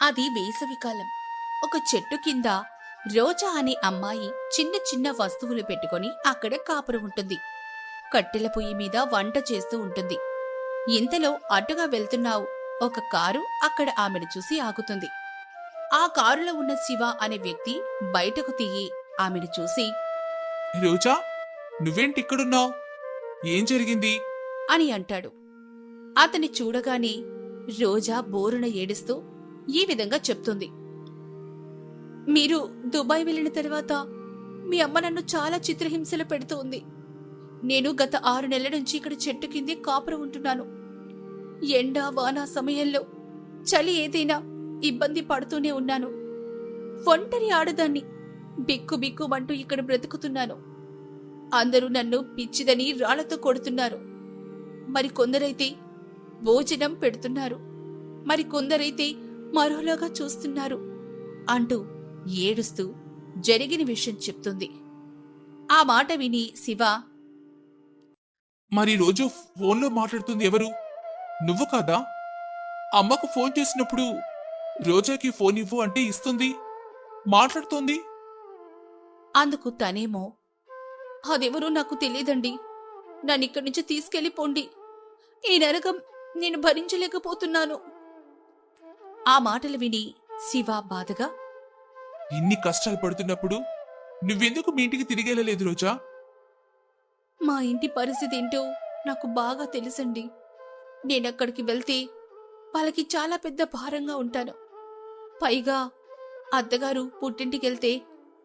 అది వేసవికాలం ఒక చెట్టు కింద రోజా అనే అమ్మాయి చిన్న చిన్న వస్తువులు పెట్టుకొని అక్కడే కాపురం ఉంటుంది. కట్టెల పొయ్యి మీద వంట చేస్తూ ఉంటుంది. ఇంతలో అటుగా వెళ్తున్నావు. ఒక కారు అక్కడ ఆమెను చూసి ఆగుతుంది. ఆ కారులో ఉన్న శివ అనే వ్యక్తి బయటకు తీయి ఆమెను చూసి రోజా నువ్వేంటి ఇక్కడున్నావు? ఏం జరిగింది? అని అంటాడు. అతని చూడగానే రోజా బోరున ఏడుస్తూ ఈ విధంగా చెప్తుంది. మీరు దుబాయ్ వెళ్ళిన తర్వాత మీ అమ్మ నన్ను చాలా చిత్రహింసలు పెడుతూ ఉంది నేను గత ఆరు నెలల నుంచి ఇక్కడ చెట్టు కిందే కాపురం ఉంటున్నాను. ఎండ వాన సమయంలో చలి ఏదైనా ఇబ్బంది పడుతూనే ఉన్నాను. ఒంటరి ఆడదాన్ని బిక్కు బిక్కుమంటూ ఇక్కడ బ్రతుకుతున్నాను. అందరూ నన్ను పిచ్చిదని రాళ్ళతో కొడుతున్నారు. మరి కొందరైతే భోజనం పెడుతున్నారు. మరి కొందరైతే మరోలాగా చూస్తున్నారు అంటూ ఏడుస్తూ జరిగిన విషయం చెప్తుంది. ఆ మాట విని శివ మరి రోజు ఫోన్లో మాట్లాడుతుంది ఎవరు? నువ్వు కాదా? అమ్మకు ఫోన్ చేసినప్పుడు రోజాకి ఫోన్ ఇవ్వు అంటే ఇస్తుంది? మాట్లాడుతోంది? అందుకు తనేమో అదెవరో నాకు తెలియదండి. నన్ను ఇక్కడి నుంచి తీసుకెళ్ళిపోండి. ఈ నరకం నేను భరించలేకపోతున్నాను. ఆ మాటలు విని శివ బాధగా ఇన్ని కష్టాలు పడుతున్నప్పుడు నువ్వెందుకు మీ ఇంటికి తిరిగి వెళ్ళలేదు రోజా? మా ఇంటి పరిస్థితి ఏంటో నాకు బాగా తెలుసండి. నేనక్కడికి వెళ్తే వాళ్ళకి చాలా పెద్ద భారంగా ఉంటాను. పైగా అత్తగారు పుట్టింటికెళ్తే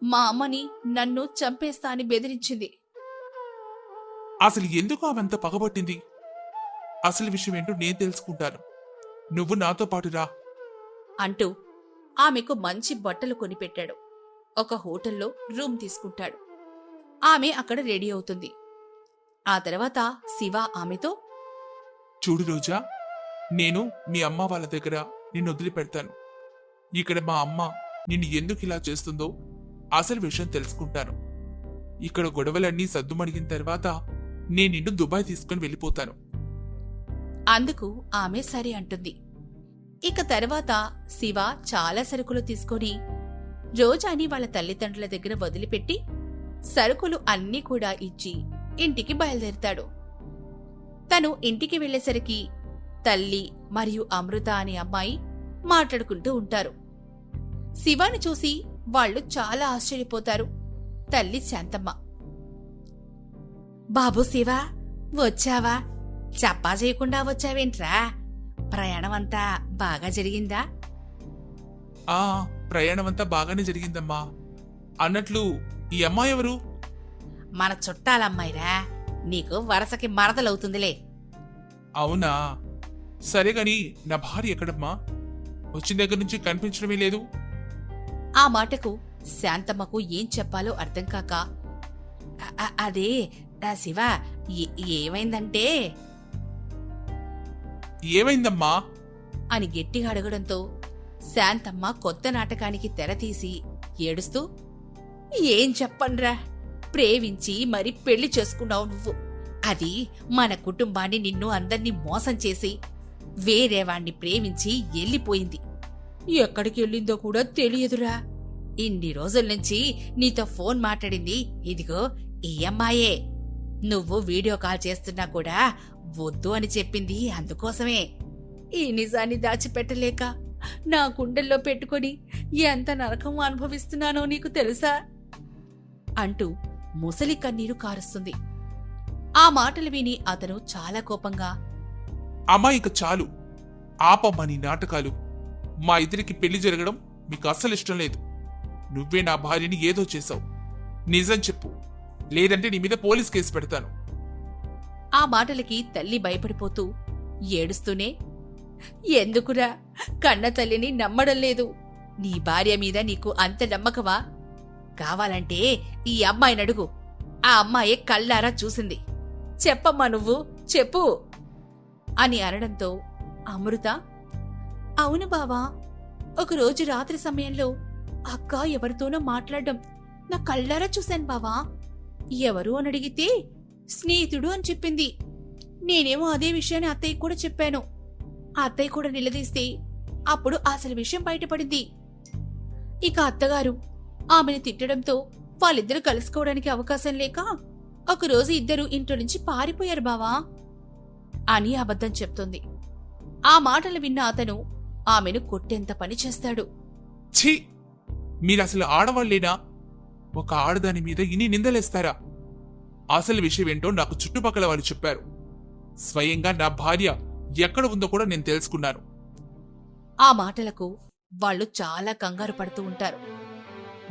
మా అమ్మని నన్ను చంపేస్తా అని బెదిరించింది. అసలు ఎందుకు ఆమెంత పగబట్టింది? అసలు విషయం ఏంటో నేను తెలుసుకుంటాను. నువ్వు నాతో పాటు రా. అంటూ ఆమెకు మంచి బట్టలు కొనిపెట్టాడు. ఒక హోటల్లో రూమ్ తీసుకుంటాడు. ఆమె అక్కడ రెడీ అవుతుంది. ఆ తర్వాత శివ ఆమెతో చూడు రోజా నేను మీ అమ్మ వాళ్ళ దగ్గర నిన్ను వదిలిపెడతాను. ఇక్కడ మా అమ్మ నిన్ను ఎందుకు ఇలా చేస్తుందో అసలు విషయం తెలుసుకుంటాను. ఇక్కడ గొడవలన్నీ సద్దుమణిగిన తర్వాత నేను నిన్ను దుబాయ్ తీసుకుని వెళ్ళిపోతాను. అందుకు ఆమె సరే అంటుంది. ఇక తర్వాత శివ చాలా సరుకులు తీసుకొని రోజాని వాళ్ళ తల్లిదండ్రుల దగ్గర వదిలిపెట్టి సరుకులు అన్నీ కూడా ఇచ్చి ఇంటికి బయలుదేరుతాడు. తను ఇంటికి వెళ్ళేసరికి తల్లి మరియు అమృత అనే అమ్మాయి మాట్లాడుకుంటూ ఉంటారు. శివాని చూసి వాళ్ళు చాలా ఆశ్చర్యపోతారు. తల్లి శాంతమ్మ బాబు శివ వచ్చావా? చెప్పా చేయకుండా వచ్చావేంట్రా? ప్రయాణం అంతా బాగా జరిగిందా? ఆ ప్రయాణం అంతా బాగానే జరిగిందమ్మా. అన్నట్లు ఈ అమ్మాయి ఎవరు? మన చుట్టాలమ్మాయిరా నీకు వరసకి మరదలవుతుందిలే. అవునా? సరే గాని నా భార్య ఎక్కడమ్మా? వచ్చిన దగ్గర నుంచి కనిపించడమే లేదు. ఆ మాటకు శాంతమ్మకు ఏం చెప్పాలో అర్థం కాక "అ- అ- అదే ఆ శివ ఏ- ఏమైందంటే ఏమైందమ్మా? అని గట్టిగా అడగడంతో శాంతమ్మ కొత్త నాటకానికి తెరతీసి ఏడుస్తూ ఏం చెప్పండ్రా? ప్రేమించి మరి పెళ్ళి చేసుకున్నావు నువ్వు. అది మన కుటుంబాన్ని నిన్ను అందర్నీ మోసం చేసి వేరేవాణ్ణి ప్రేమించి వెళ్ళిపోయింది ఎక్కడికి వెళ్ళిందో కూడా తెలియదురా. ఇన్ని రోజుల నుంచి నీతో ఫోన్ మాట్లాడింది. ఇదిగో ఈ అమ్మాయే. నువ్వు వీడియో కాల్ చేస్తున్నా కూడా వద్దు అని చెప్పింది అందుకోసమే. ఈ నిజాన్ని దాచిపెట్టలేక నా గుండెల్లో పెట్టుకొని ఎంత నరకం అనుభవిస్తున్నానో నీకు తెలుసా? అంటూ ముసలి కన్నీరు కారుస్తుంది. ఆ మాటలు విని అతను చాలా కోపంగా అమ్మా ఇక చాలు ఆపమ్మా నీ నాటకాలు. మా ఇద్దరికి పెళ్ళి జరగడం మీకు అస్సలు ఇష్టం లేదు. నువ్వే నా భార్యని ఏదో చేశావు. నిజం చెప్పు. లేదంటే నీ మీద పోలీస్ కేసు పెడతాను. ఆ మాటలకి తల్లి భయపడిపోతూ ఏడుస్తూనే ఎందుకురా? కన్న తల్లిని నమ్మడం లేదు. నీ భార్య మీద నీకు అంత నమ్మకమా? కావాలంటే ఈ అమ్మాయిని అడుగు. ఆ అమ్మాయి కళ్ళారా చూసింది. చెప్పమ్మా నువ్వు చెప్పు. అని అనడంతో అమృత అవును బావా ఒకరోజు రాత్రి సమయంలో అక్క ఎవరితోనో మాట్లాడడం నా కళ్ళారా చూశాను బావా. ఎవరు అని అడిగితే స్నేహితుడు అని చెప్పింది. నేనేమో అదే విషయాన్ని అత్తయ్య కూడా చెప్పాను. ఆ అత్తయ్య కూడా నిలదీస్తే అప్పుడు అసలు విషయం బయటపడింది. ఇక అత్తగారు ఆమెను తిట్టడంతో వాళ్ళిద్దరూ కలుసుకోవడానికి అవకాశం లేక ఒకరోజు ఇద్దరు ఇంట్లో నుంచి పారిపోయారు బావా అని అబద్ధం చెప్తుంది. ఆ మాటలు విన్న అతను ఆమెను కొట్టేంత పని చేస్తాడు. ఛీ! మీరు అసలు ఆడవాళ్ళేనా? ఒక ఆడదాని మీద ఇన్ని నిందలేస్తారా? అసలు విషయం ఏంటో నాకు చుట్టుపక్కల వాళ్ళు చెప్పారు. స్వయంగా నా భార్య ఎక్కడ ఉందో కూడా నేను తెలుసుకున్నాను. ఆ మాటలకు వాళ్ళు చాలా కంగారు పడుతూ ఉంటారు.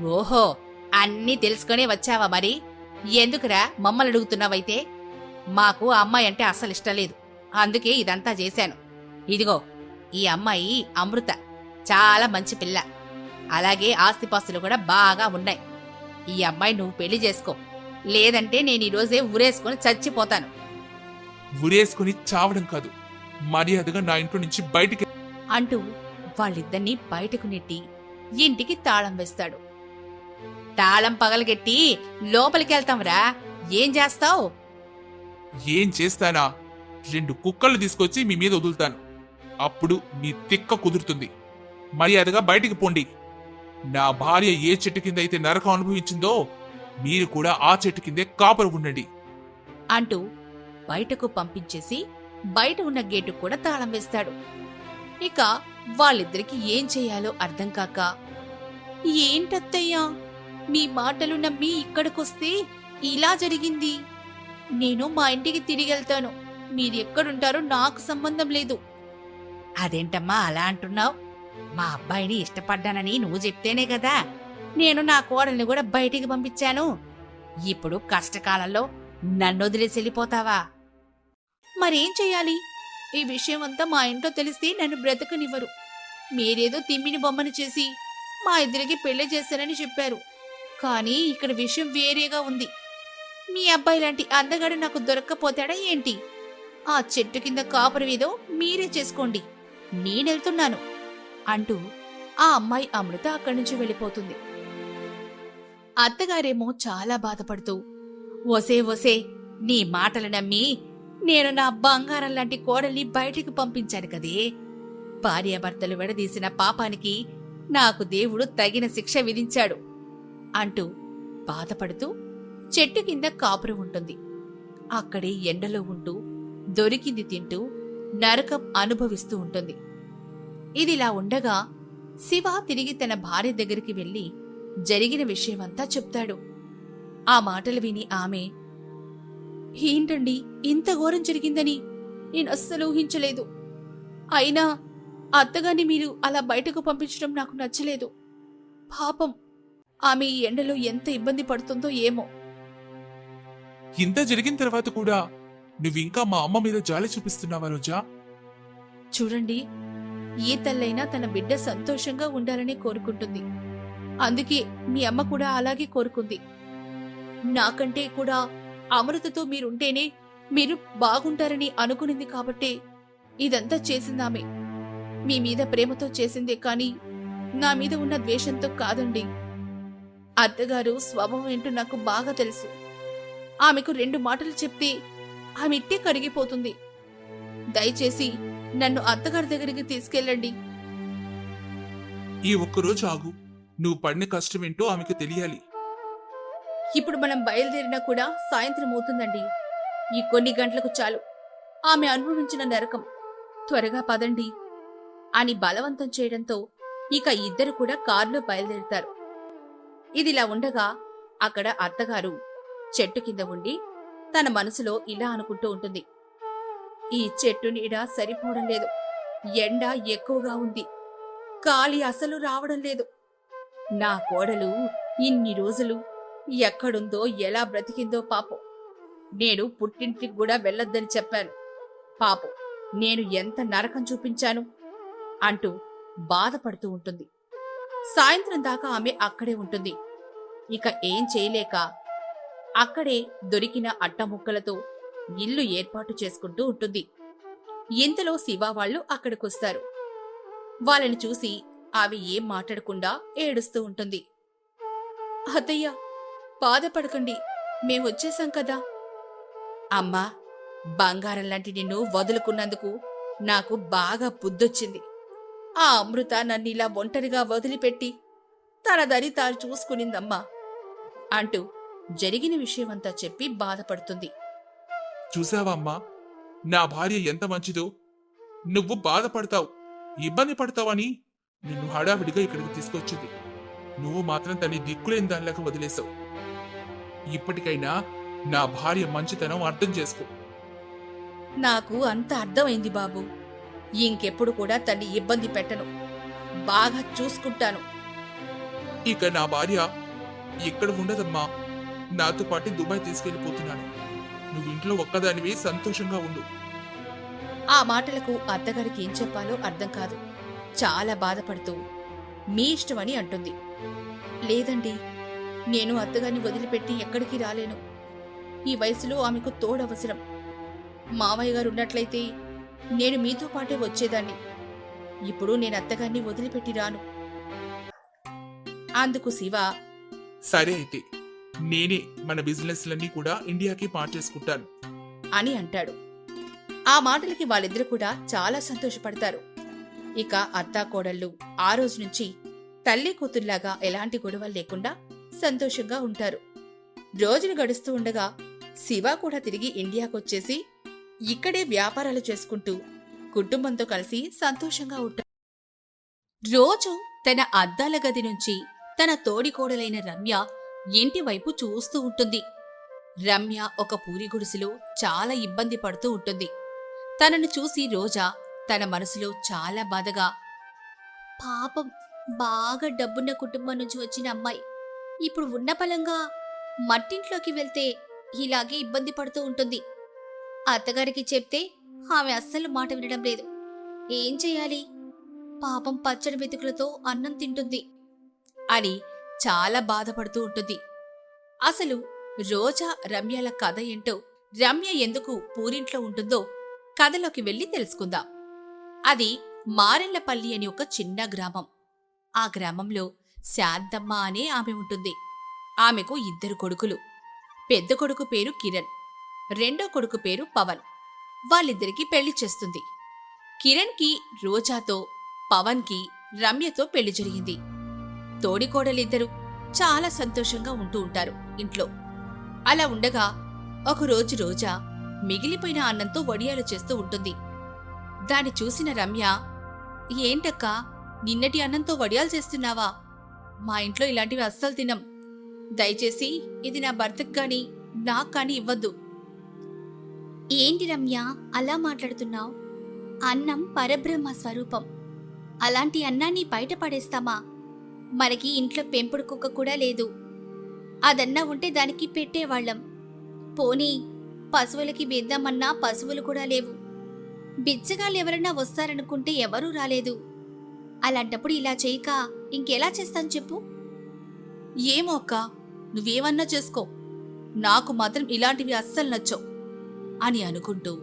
ఓహో అన్నీ తెలుసుకునే వచ్చావా మరి? ఎందుకురా మమ్మల్ని అడుగుతున్నావైతే? మాకు ఆ అమ్మాయి అంటే అస్సలు ఇష్టం లేదు. అందుకే ఇదంతా చేశాను. ఇదిగో ఈ అమ్మాయి అమృత. చాలా మంచి పిల్ల. అలాగే ఆస్తిపాస్తులు కూడా బాగా ఉన్నాయి. ఈ అమ్మాయి నువ్వు పెళ్ళి చేసుకో. లేదంటే నేను ఈరోజే ఊరేసుకొని చచ్చిపోతాను. ఉరేసుకుని చావడం కాదు. మర్యాదగా నా ఇంట్లో నుంచి బయటికి అంటూ వాళ్ళిద్దరినీ బయటకు నెట్టి ఇంటికి తాళం వేస్తాడు. తాళం పగలగెట్టి లోపలికెళ్తాంరా. ఏం చేస్తావు? ఏం చేస్తానా? రెండు కుక్కలు తీసుకొచ్చి మీ మీద వదులుతాను. అప్పుడు మీ తిక్క కుదురుతుంది. మర్యాదగా బయటికి పోండి. నా భార్య ఏ చెట్టు కింద అయితే నరకం అనుభవించిందో మీరు కూడా ఆ చెట్టు కిందే కాపరు ఉండండి. అంటూ బయటకు పంపించేసి బయట ఉన్న గేటు కూడా తాళం వేస్తాడు. ఇక వాళ్ళిద్దరికి ఏం చేయాలో అర్థం కాక ఏంటత్తయ్యా మీ మాటలు నమ్మి ఇక్కడికొస్తే ఇలా జరిగింది. నేను మా ఇంటికి తిరిగి వెళ్తాను. మీరెక్కడుంటారో నాకు సంబంధం లేదు. అదేంటమ్మా అలా అంటున్నావు? మా అబ్బాయిని ఇష్టపడ్డానని నువ్వు చెప్తేనే కదా. నేను నా కోడల్ని కూడా బయటికి పంపించాను. ఇప్పుడు కష్టకాలంలో నన్ను వదిలేసి వెళ్ళిపోతావా? మరేం చెయ్యాలి? ఈ విషయం అంతా మా ఇంట్లో తెలిస్తే నన్ను బ్రతకనివ్వరు. మీరేదో తిమ్మిని బొమ్మని చేసి మా ఇద్దరికి పెళ్ళి చేశారని చెప్పారు. కానీ ఇక్కడ విషయం వేరేగా ఉంది. మీ అబ్బాయి లాంటి అందగాడు నాకు దొరక్కపోతాడా ఏంటి? ఆ చెట్టు కింద కాపురవేదో మీరే చేసుకోండి. నేనెళ్తున్నాను అంటూ ఆ అమ్మాయి అమృత అక్కడి నుంచి వెళ్ళిపోతుంది. అత్తగారేమో చాలా బాధపడుతూ ఒసే ఒసే నీ మాటలు నమ్మి నేను నా బంగారం లాంటి కోడల్ని బయటికి పంపించాను కదే. భార్యాభర్తలు విడదీసిన పాపానికి నాకు దేవుడు తగిన శిక్ష విధించాడు అంటూ బాధపడుతూ చెట్టు కింద కాపురం ఉంటుంది. అక్కడే ఎండలో ఉంటూ దొరికింది తింటూ నరకం అనుభవిస్తూ ఉంటుంది. ఇదిలా ఉండగా శివ తిరిగి తన భార్య దగ్గరికి వెళ్ళి జరిగిన విషయమంతా చెప్తాడు. ఆ మాటలు విని ఆమె ఏంటండి ఇంత ఘోరం జరిగిందని? నేను అస్సలు ఊహించలేదు. అయినా అత్తగాని మీరు అలా బయటకు పంపించడం నాకు నచ్చలేదు. పాపం ఆమె ఈ ఎండలో ఎంత ఇబ్బంది పడుతుందో ఏమో. ఇంత జరిగిన తర్వాత కూడా నువ్వింకా మా అమ్మ మీద జాలి చూపిస్తున్నావా రోజా? చూడండి ఏ తల్లైనా తన బిడ్డ సంతోషంగా ఉండాలని కోరుకుంటుంది. అందుకే మీ అమ్మ కూడా అలాగే కోరుకుంది. నాకంటే కూడా అమృతతో మీరుంటేనే మీరు బాగుంటారని అనుకునింది కాబట్టే ఇదంతా చేసిందామె. మీ మీద ప్రేమతో చేసిందే కానీ నా మీద ఉన్న ద్వేషంతో కాదండి. అత్తగారు స్వభావం ఏంటో నాకు బాగా తెలుసు. ఆమెకు రెండు మాటలు చెప్తే ఆమె ఇట్టే కరిగిపోతుంది. దయచేసి నన్ను అత్తగారి దగ్గరికి తీసుకెళ్ళండి. ఈ ఒక్కరోజు ఆగు. నువ్వు పడిన కష్టం ఏంటో ఆమెకు తెలియాలి. ఇప్పుడు మనం బయలుదేరినా కూడా సాయంత్రం అవుతుందండి. ఈ కొన్ని గంటలకు చాలు. ఆమె అనుభవించిన నరకం. త్వరగా పదండి. అని బలవంతం చేయడంతో ఇక ఇద్దరు కూడా కారులో బయలుదేరుతారు. ఇదిలా ఉండగా అక్కడ అత్తగారు చెట్టు కింద ఉండి తన మనసులో ఇలా అనుకుంటూ ఉంటుంది. ఈ చెట్టు నీడ సరిపోవడం లేదు. ఎండ ఎక్కువగా ఉంది. గాలి అసలు రావడం లేదు. నా కోడలు ఇన్ని రోజులు ఎక్కడుందో ఎలా బ్రతికిందో పాపం. నేను పుట్టింటికి కూడా వెళ్ళొద్దని చెప్పాను. పాపం నేను ఎంత నరకం చూపించాను? అంటూ బాధపడుతూ ఉంటుంది. సాయంత్రం దాకా ఆమె అక్కడే ఉంటుంది. ఇక ఏం చేయలేక అక్కడే దొరికిన అట్టముక్కలతో ఇల్లు ఏర్పాటు చేసుకుంటూ ఉంటుంది. ఇంతలో శివ వాళ్ళు అక్కడికొస్తారు. వాళ్ళని చూసి అవి ఏం మాట్లాడకుండా ఏడుస్తూ ఉంటుంది. అత్తయ్య బాధపడకండి మేం వచ్చేసాం కదా. అమ్మా బంగారం లాంటి నిన్ను వదులుకున్నందుకు నాకు బాగా బుద్ధొచ్చింది. ఆ అమృత నన్ను ఇలా ఒంటరిగా వదిలిపెట్టి తన దరి తాను చూసుకునిందమ్మా అంటూ జరిగిన విషయమంతా చెప్పి బాధపడుతుంది. చూసావమ్మా నా భార్య ఎంత మంచిదో. నువ్వు బాధపడతావు ఇబ్బంది పడతావని నిన్ను హడావిడిగా ఇక్కడికి తీసుకొచ్చింది. నువ్వు మాత్రం తన్ని దిక్కులేని దానిలాగా వదిలేసావు ఇప్పటికైనా నా భార్య మంచితనం అర్థం చేసుకో. నాకు అంత అర్థమైంది బాబు. ఇంకెప్పుడు కూడా తన్ని ఇబ్బంది పెట్టను. బాగా చూసుకుంటాను. ఇక నా భార్య ఇక్కడ ఉండదమ్మా. నాతో పాటు దుబాయ్ తీసుకెళ్ళిపోతున్నాను నువ్వు ఇంట్లో ఒక్కదానివి సంతోషంగా ఉండు. ఆ మాటలకు అత్తగారికి ఏం చెప్పాలో అర్థం కాదు. చాలా బాధపడుతూ మీ ఇష్టమని అంటుంది. లేదండి నేను అత్తగారిని వదిలిపెట్టి ఎక్కడికి రాలేను. ఈ వయసులో ఆమెకు తోడవసరం. మామయ్య గారు ఉన్నట్లయితే నేను మీతో పాటే వచ్చేదాన్ని. ఇప్పుడు నేను అత్తగారిని వదిలిపెట్టి రాను. అందుకు శివ సరే అయితే నేనే మన బిజినెస్లన్నీ కూడా ఇండియాకి చేసుకుంటాను. అని అంటాడు. ఆ మాటలకి వాళ్ళిద్దరూ కూడా చాలా సంతోషపడతారు. ఇక అత్తాకోడళ్ళు ఆ రోజు నుంచి తల్లి కూతుర్లాగా ఎలాంటి గొడవలు లేకుండా సంతోషంగా ఉంటారు. రోజులు గడుస్తూ ఉండగా శివ కూడా తిరిగి ఇండియాకొచ్చేసి ఇక్కడే వ్యాపారాలు చేసుకుంటూ కుటుంబంతో కలిసి సంతోషంగా ఉంటారు. రోజు తన అద్దాల గది నుంచి తన తోడికోడలైన రమ్య ఇంటి వైపు చూస్తూ ఉంటుంది. రమ్య ఒక పూరి గుడిసెలో చాలా ఇబ్బంది పడుతూ ఉంటుంది. తనను చూసి రోజా తన మనసులో చాలా బాధగా పాపం బాగా డబ్బున్న కుటుంబం నుంచి వచ్చిన అమ్మాయి. ఇప్పుడు ఉన్న బలంగా మట్టింట్లోకి వెళ్తే ఇలాగే ఇబ్బంది పడుతూ ఉంటుంది. అత్తగారికి చెప్తే ఆమె అస్సలు మాట వినడం లేదు. ఏం చేయాలి? పాపం పచ్చడి మెతుకులతో అన్నం తింటుంది అని చాలా బాధపడుతూ ఉంటుంది. అసలు రోజా రమ్యల కథ ఏంటో రమ్య ఎందుకు పూరింట్లో ఉంటుందో కథలోకి వెళ్ళి తెలుసుకుందాం. అది మారెళ్ళపల్లి అని ఒక చిన్న గ్రామం. ఆ గ్రామంలో శాంతమ్మ అనే ఆమె ఉంటుంది. ఆమెకు ఇద్దరు కొడుకులు. పెద్ద కొడుకు పేరు కిరణ్. రెండో కొడుకు పేరు పవన్. వాళ్ళిద్దరికీ పెళ్ళి చేస్తుంది. కిరణ్కి రోజాతో పవన్కి రమ్యతో పెళ్ళి జరిగింది. తోడికోడలిద్దరూ చాలా సంతోషంగా ఉంటూ ఉంటారు ఇంట్లో. అలా ఉండగా ఒకరోజు రోజా మిగిలిపోయిన అన్నంతో వడియాలు చేస్తూ ఉంటుంది. దాన్ని చూసిన రమ్య ఏంటక్కా? నిన్నటి అన్నంతో వడియాలు చేస్తున్నావా? మా ఇంట్లో ఇలాంటివి అస్సలు తినం. దయచేసి ఇది నా భర్తకు కానీ నాకు కానీ ఇవ్వద్దు. ఏంటి రమ్య? అలా మాట్లాడుతున్నావు? అన్నం పరబ్రహ్మ స్వరూపం. అలాంటి అన్నాన్ని బయట పడేస్తామా? మనకి ఇంట్లో పెంపుడు కుక్క కూడా లేదు. అదన్నా ఉంటే దానికి పెట్టేవాళ్ళం. పోనీ పశువులకి వేద్దామన్నా పశువులు కూడా లేవు. బిచ్చగాళ్ళు ఎవరన్నా వస్తారనుకుంటే ఎవరూ రాలేదు. అలాంటప్పుడు ఇలా చేయక ఇంకెలా చేస్తాను చెప్పు. ఏమో అక్క నువ్వేమన్నా చేసుకో. నాకు మాత్రం ఇలాంటివి అస్సలు నచ్చవు అని అనుకుంటూ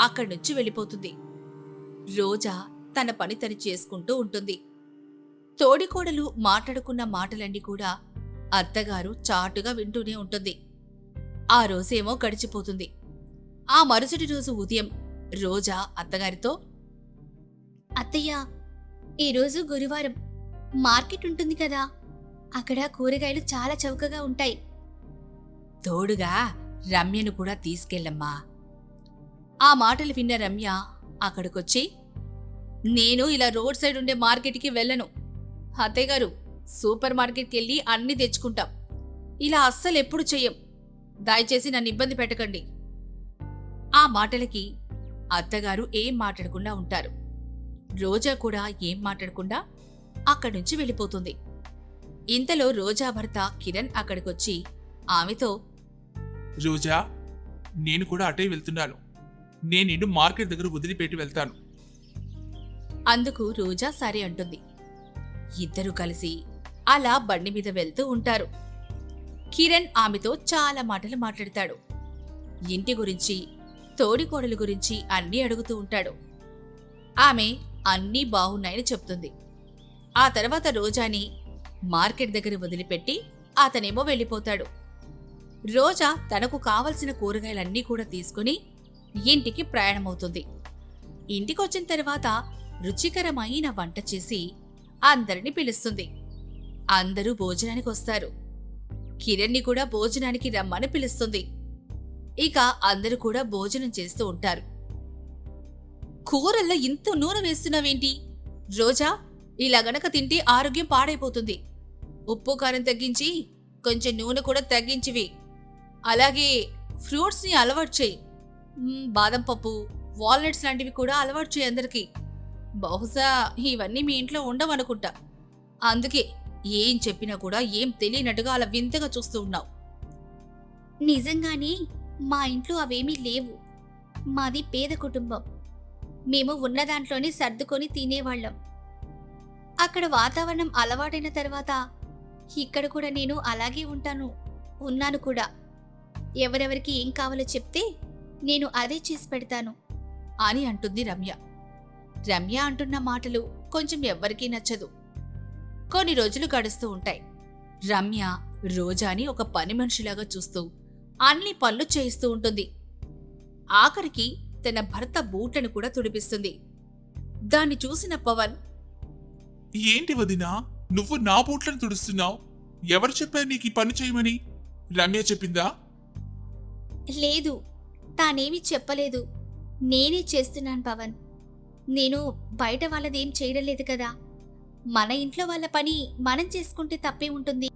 అక్కడి నుంచి వెళ్ళిపోతుంది. రోజా తన పని తను చేసుకుంటూ ఉంటుంది. తోడికోడలు మాట్లాడుకున్న మాటలన్నీ కూడా అత్తగారు చాటుగా వింటూనే ఉంటుంది. ఆ రోజేమో గడిచిపోతుంది. ఆ మరుసటి రోజు ఉదయం రోజా అత్తగారితో అత్తయ్య ఈరోజు గురువారం మార్కెట్ ఉంటుంది కదా అక్కడ కూరగాయలు చాలా చౌకగా ఉంటాయి. తోడుగా రమ్యను కూడా తీసుకెళ్ళమ్మా. ఆ మాటలు విన్న రమ్య అక్కడికొచ్చి నేను ఇలా రోడ్ సైడ్ ఉండే మార్కెట్కి వెళ్ళను. అత్తయ్య గారు సూపర్ మార్కెట్కి వెళ్ళి అన్ని తెచ్చుకుంటాం. ఇలా అస్సలు ఎప్పుడు చెయ్యం. దయచేసి నన్ను ఇబ్బంది పెట్టకండి. ఆ మాటలకి అత్తగారు ఏం మాట్లాడకుండా ఉంటారు. రోజా కూడా ఏం మాట్లాడకుండా అక్కడి నుంచి వెళ్ళిపోతుంది. ఇంతలో రోజా భర్త కిరణ్ అక్కడికొచ్చి ఆమెతో రోజా నేను కూడా అటే వెళ్తున్నాను. నేను నిన్ను మార్కెట్ దగ్గర వదిలిపెట్టి వెళ్తాను. అందుకు రోజా సరే అంటుంది. ఇద్దరు కలిసి అలా బండి మీద వెళ్తూ ఉంటారు. కిరణ్ ఆమెతో చాలా మాటలు మాట్లాడతాడు. ఇంటి గురించి తోడికోడల గురించి అన్నీ అడుగుతూ ఉంటాడు. ఆమె అన్నీ బాగున్నాయని చెప్తుంది. ఆ తర్వాత రోజాని మార్కెట్ దగ్గర వదిలిపెట్టి అతనేమో వెళ్ళిపోతాడు. రోజా తనకు కావలసిన కూరగాయలన్నీ కూడా తీసుకుని ఇంటికి ప్రయాణమవుతుంది. ఇంటికొచ్చిన తర్వాత రుచికరమైన వంట చేసి అందరిని పిలుస్తుంది. అందరూ భోజనానికి వస్తారు కిరణ్ని కూడా భోజనానికి రమ్మని పిలుస్తుంది. ఇక అందరూ కూడా భోజనం చేస్తూ ఉంటారు. కూరల్లో ఇంత నూనె వేస్తున్నావేంటి? రోజా ఇలా గనక తింటే ఆరోగ్యం పాడైపోతుంది. ఉప్పు కారం తగ్గించి కొంచెం నూనె కూడా తగ్గించివి. అలాగే ఫ్రూట్స్ని అలవాటు చేయి. బాదం పప్పు వాల్నట్స్ లాంటివి కూడా అలవాటు చేయి అందరికీ. బహుశా ఇవన్నీ మీ ఇంట్లో ఉండవనుకుంటా. అందుకే ఏం చెప్పినా కూడా ఏం తెలియనట్టుగా అలా వింతగా చూస్తూ ఉన్నావు. నిజంగానే మా ఇంట్లో అవేమీ లేవు. మాది పేద కుటుంబం. మేము ఉన్న దాంట్లోనే సర్దుకొని తినేవాళ్ళం. అక్కడ వాతావరణం అలవాటైన తర్వాత ఇక్కడ కూడా నేను అలాగే ఉంటాను ఉన్నాను కూడా. ఎవరెవరికి ఏం కావాలో చెప్తే నేను అదే చేసి పెడతాను. అని అంటుంది రమ్య. రమ్య అంటున్న మాటలు కొంచెం ఎవ్వరికీ నచ్చదు. కొన్ని రోజులు గడుస్తూ ఉంటాయి. రమ్య రోజాని ఒక పని మనిషిలాగా చూస్తూ అన్ని పనులు చేయిస్తూ ఉంటుంది. ఆఖరికి తన భర్త బూట్లను కూడా తుడిపిస్తుంది. దాన్ని చూసిన పవన్ ఏంటి వదినా నువ్వు నా బూట్లను తుడుస్తున్నావు? ఎవరు చెప్పారు నీకు ఈ పని చేయమని? రమ్య చెప్పిందా? లేదు తానేమీ చెప్పలేదు. నేనే చేస్తున్నాను పవన్. నేను బయట వాళ్ళదేం చేయడం లేదు కదా. మన ఇంట్లో వాళ్ళ పని మనం చేసుకుంటే తప్పే ఉంటుంది.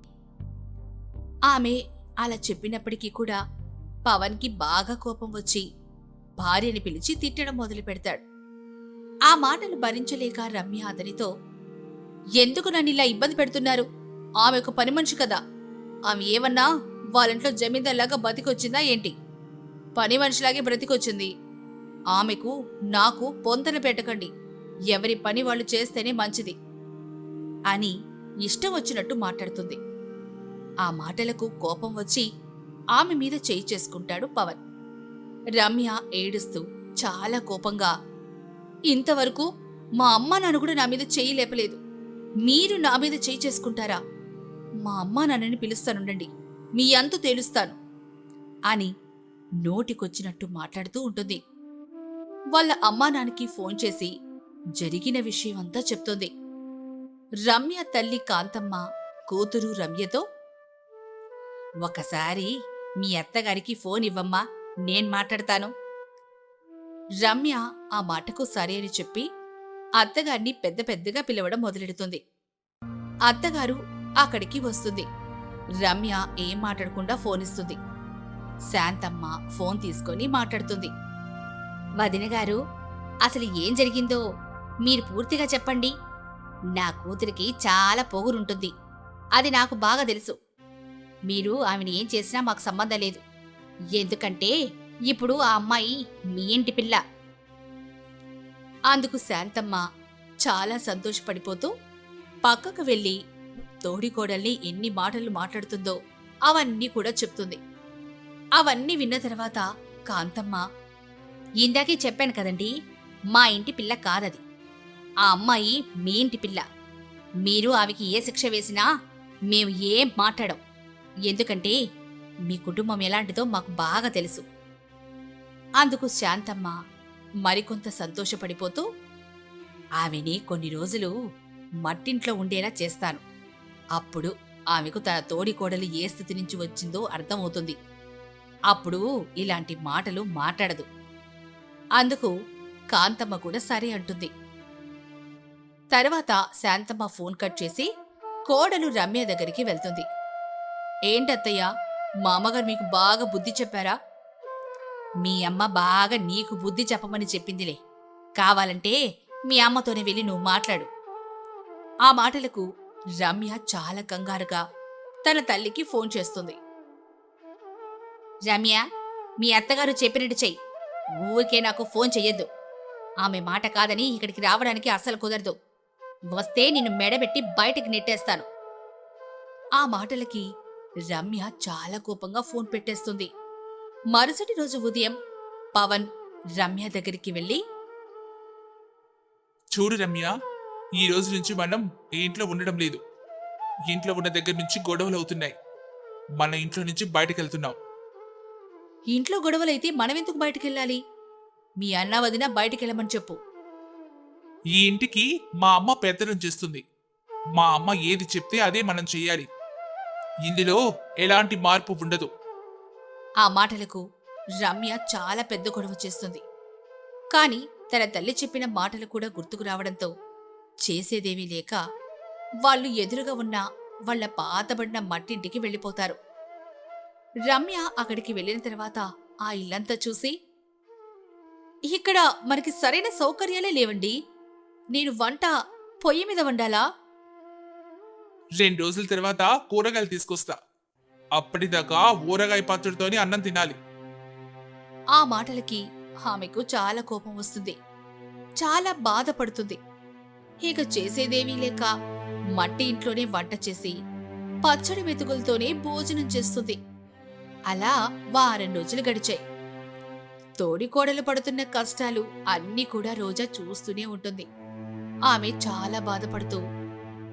ఆమె అలా చెప్పినప్పటికీ కూడా పవన్కి బాగా కోపం వచ్చి భార్యని పిలిచి తిట్టడం మొదలు పెడతాడు. ఆ మాటలు భరించలేక రమ్య అతనితో ఎందుకు నన్ను ఇలా ఇబ్బంది పెడుతున్నారు? ఆమె ఒక పని మనిషి కదా. ఆమె ఏమన్నా వాళ్ళింట్లో జమీందార్లాగా బతికొచ్చిందా ఏంటి? పని మనిషిలాగే బ్రతికొచ్చింది. ఆమెకు నాకు పొంతన పెట్టకండి. ఎవరి పని వాళ్ళు చేస్తేనే మంచిది అని ఇష్టం వచ్చినట్టు మాట్లాడుతుంది. ఆ మాటలకు కోపం వచ్చి ఆమె మీద చేయి చేసుకుంటాడు పవన్. రమ్య ఏడుస్తూ చాలా కోపంగా ఇంతవరకు మా అమ్మ నాన్న కూడా నా మీద చేయి లేపలేదు. మీరు నా మీద చేయి చేసుకుంటారా? మా అమ్మ నాన్నని పిలుస్తానుండండి. మీ అంతు తేలుస్తాను. అని నోటికొచ్చినట్టు మాట్లాడుతూ ఉంటుంది. వాళ్ళ అమ్మా నాన్నకి ఫోన్ చేసి జరిగిన విషయం అంతా చెప్తోంది. రమ్య తల్లి కాంతమ్మ కూతురు రమ్యతో ఒకసారి మీ అత్తగారికి ఫోన్ ఇవ్వమ్మా నేను మాట్లాడతాను. రమ్య ఆ మాటకు సరే అని చెప్పి అత్తగారిని పెద్ద పెద్దగా పిలవడం మొదలెడుతుంది. అత్తగారు అక్కడికి వస్తుంది. రమ్య ఏం మాట్లాడకుండా ఫోన్ ఇస్తుంది. శాంతమ్మ ఫోన్ తీసుకొని మాట్లాడుతుంది. వదిన గారు అసలు ఏం జరిగిందో మీరు పూర్తిగా చెప్పండి. నా కూతురికి చాలా పొగురుంటుంది. అది నాకు బాగా తెలుసు. మీరు ఆమెను ఏం చేసినా మాకు సంబంధం లేదు. ఎందుకంటే ఇప్పుడు ఆ అమ్మాయి మీ ఇంటి పిల్ల. అందుకు శాంతమ్మ చాలా సంతోషపడిపోతూ పక్కకు వెళ్ళి తోడికోడల్ని ఎన్ని మాటలు మాట్లాడుతుందో అవన్నీ కూడా చెప్తుంది. అవన్నీ విన్న తర్వాత కాంతమ్మ ఇందాకే చెప్పాను కదండి మా ఇంటి పిల్ల కాదది. ఆ అమ్మాయి మీ ఇంటి పిల్ల. మీరు ఆమెకి ఏ శిక్ష వేసినా మేము ఏం మాట్లాడం. ఎందుకంటే మీ కుటుంబం ఎలాంటిదో మాకు బాగా తెలుసు. అందుకు శాంతమ్మ మరికొంత సంతోషపడిపోతూ ఆమెని కొన్ని రోజులు మట్టింట్లో ఉండేలా చేస్తాను. అప్పుడు ఆమెకు తన తోడి కోడలు ఏ స్థితి నుంచి వచ్చిందో అర్థమవుతుంది. అప్పుడు ఇలాంటి మాటలు మాట్లాడదు. అందుకు కాంతమ్మ కూడా సరే అంటుంది. తర్వాత శాంతమ్మ ఫోన్ కట్ చేసి కోడలు రమ్య దగ్గరికి వెళ్తుంది. ఏంటత్తయ్యా? మా అమ్మగారు మీకు బాగా బుద్ధి చెప్పారా? మీ అమ్మ బాగా నీకు బుద్ధి చెప్పమని చెప్పిందిలే. కావాలంటే మీ అమ్మతోనే వెళ్ళి నువ్వు మాట్లాడు. ఆ మాటలకు రమ్య చాలా కంగారుగా తన తల్లికి ఫోన్ చేస్తుంది. రమ్య మీ అత్తగారు చెప్పినట్టు చెయ్యి. ఊరికే నాకు ఫోన్ చెయ్యొద్దు. ఆమె మాట కాదని ఇక్కడికి రావడానికి అస్సలు కుదరదు. వస్తే నిన్ను మెడబెట్టి బయటికి నెట్టేస్తాను. ఆ మాటలకి రమ్య చాలా కోపంగా ఫోన్ పెట్టేస్తుంది. మరుసటి రోజు ఉదయం పవన్ రమ్య దగ్గరికి వెళ్ళి చూడు రమ్య ఈ రోజు నుంచి మనం ఈ ఇంట్లో ఉండడం లేదు. ఇంట్లో ఉన్న దగ్గర నుంచి గొడవలు అవుతున్నాయి. మన ఇంట్లో నుంచి బయటకు వెళ్తున్నాం ఇంట్లో గొడవలైతే మనమెందుకు బయటికెళ్ళాలి? మీ అన్న వదిన బయటికెళ్ళమని చెప్పు. ఈ ఇంటికి మా అమ్మ పెత్తనం చేస్తుంది. మా అమ్మ ఏది చెప్తే అదే మనం చెయ్యాలి ఇందులో ఎలాంటి మార్పు ఉండదు. ఆ మాటలకు రమ్య చాలా పెద్ద గొడవ చేస్తుంది. కాని తన తల్లి చెప్పిన మాటలు కూడా గుర్తుకు రావడంతో చేసేదేమీ లేక వాళ్ళు ఎదురుగా ఉన్న వాళ్ళ పాతబడిన మట్టింటికి వెళ్ళిపోతారు. రమ్య అక్కడికి వెళ్ళిన తర్వాత ఆ ఇల్లంతా చూసి ఇక్కడ మనకి సరైన సౌకర్యాలే లేవండి. నేను వంట పొయ్యి మీద వండాలా? రెండు రోజుల తర్వాత కూరగాయలు తీసుకొస్తా. అప్పటిదాకా ఊరగాయ పచ్చడితోని అన్నం తినాలి. ఆ మాటలకి ఆమెకు చాలా కోపం వస్తుంది. చాలా బాధపడుతుంది. ఇక చేసేదేమీ లేక మట్టి ఇంట్లోనే వంట చేసి పచ్చడి మెతుకులతోనే భోజనం చేస్తుంది. అలా వారం రోజులు గడిచాయి. తోడికోడలు పడుతున్న కష్టాలు అన్నీ కూడా రోజా చూస్తూనే ఉంటుంది. ఆమె చాలా బాధపడుతూ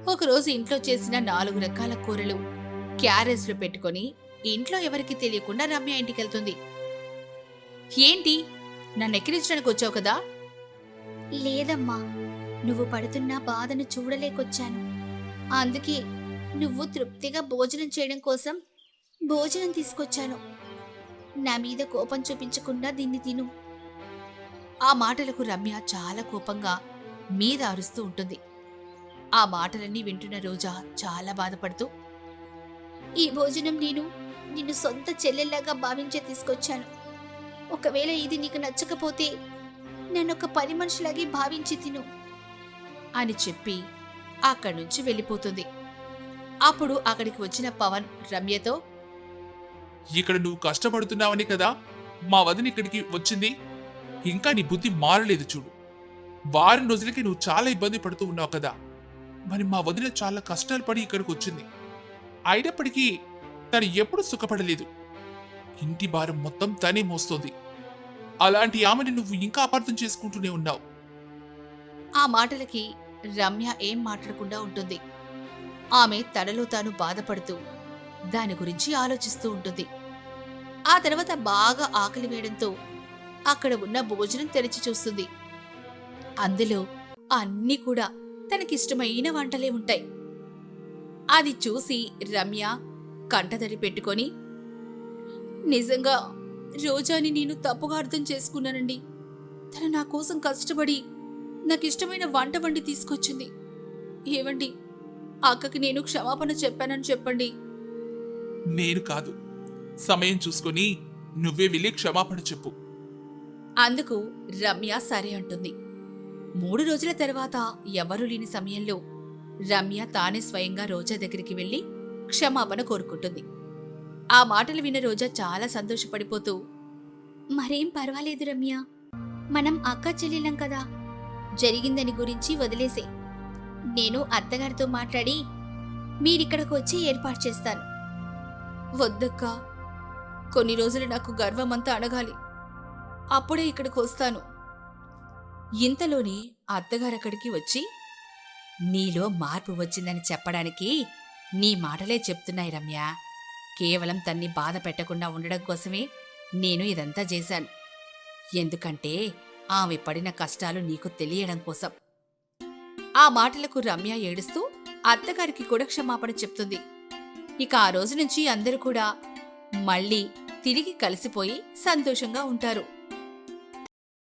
ఒకరోజు ఇంట్లో చేసిన నాలుగు రకాల కూరలు క్యారేజ్లో పెట్టుకొని ఇంట్లో ఎవరికి తెలియకుండా రమ్య ఇంటికెళ్తుంది. ఏంటి? నన్ను ఎక్కిరించడానికి వచ్చావు కదా? లేదమ్మా నువ్వు పడుతున్న బాధను చూడలేకొచ్చాను. అందుకే నువ్వు తృప్తిగా భోజనం చేయడం కోసం భోజనం తీసుకొచ్చాను. నా మీద కోపం చూపించకుండా దీన్ని తిను. ఆ మాటలకు రమ్య చాలా కోపంగా మీద అరుస్తూ ఉంటుంది. ఆ మాటలన్నీ వింటున్న రోజా చాలా బాధపడుతూ ఈ భోజనం నేను నిన్ను సొంత చెల్లెల్లాగా భావించే తీసుకొచ్చాను. ఒకవేళ ఇది నీకు నచ్చకపోతే నన్ను ఒక పని మనిషిలాగే భావించి తిను అని చెప్పి అక్కడి నుంచి వెళ్ళిపోతుంది. అప్పుడు అక్కడికి వచ్చిన పవన్ రమ్యతో ఇక్కడ నువ్వు కష్టపడుతున్నావని కదా మా వదిన ఇక్కడికి వచ్చింది. ఇంకా నీ బుద్ధి మారలేదు చూడు. వారం రోజులకి నువ్వు చాలా ఇబ్బంది పడుతూ ఉన్నావు కదా. మరి మా వదిన చాలా కష్టాలు పడి ఇక్కడికి వచ్చింది. అయినప్పటికీ తను ఎప్పుడు సుఖపడలేదు. ఇంటి భారం మొత్తం తనే మోస్తోంది. అలాంటి ఆమెను నువ్వు ఇంకా అపార్థం చేసుకుంటూనే ఉన్నావు. ఆ మాటలకి రమ్య ఏం మాట్లాడకుండా ఉంటుంది. ఆమె తనలో తాను బాధపడుతూ దాని గురించి ఆలోచిస్తూ ఉంటుంది. ఆ తర్వాత బాగా ఆకలి వేయడంతో అక్కడ ఉన్న భోజనం తెరిచి చూస్తుంది. అందులో అన్నీ కూడా తనకిష్టమైన వంటలే ఉంటాయి. అది చూసి రమ్య కంటతడి పెట్టుకొని నిజంగా రోజాని నేను తప్పుగా అర్థం చేసుకున్నానండి. తను నా కోసం కష్టపడి నాకు ఇష్టమైన వంట వండి తీసుకొచ్చింది. ఏవండి అక్కకి నేను క్షమాపణ చెప్పానని చెప్పండి. నేను కాదు. సమయం చూసుకొని నువ్వే వెళ్ళి క్షమాపణ చెప్పు. అందుకు రమ్య సరే అంటుంది. మూడు రోజుల తర్వాత ఎవరూ లేని సమయంలో రమ్య తానే స్వయంగా రోజా దగ్గరికి వెళ్ళి క్షమాపణ కోరుకుంటుంది. ఆ మాటలు విన్న రోజా చాలా సంతోషపడిపోతూ మరేం పర్వాలేదు రమ్య. మనం అక్క చెల్లెలం కదా. జరిగిందని గురించి వదిలేసే. నేను అత్తగారితో మాట్లాడి మీరిక్కడికి వచ్చి ఏర్పాటు చేస్తాను. వద్దక్క. కొన్ని రోజులు నాకు గర్వమంతా అడగాలి అప్పుడే ఇక్కడికి వస్తాను. ఇంతలోనే అత్తగారు అక్కడికి వచ్చి నీలో మార్పు వచ్చిందని చెప్పడానికి నీ మాటలే చెప్తున్నాయి రమ్య. కేవలం తన్ని బాధ పెట్టకుండా ఉండడం కోసమే నేను ఇదంతా చేశాను. ఎందుకంటే ఆమె పడిన కష్టాలు నీకు తెలియడం కోసం. ఆ మాటలకు రమ్య ఏడుస్తూ అత్తగారికి కూడా క్షమాపణ చెప్తుంది. ఇక ఆ రోజు నుంచి అందరూ కూడా మళ్ళీ తిరిగి కలిసిపోయి సంతోషంగా ఉంటారు.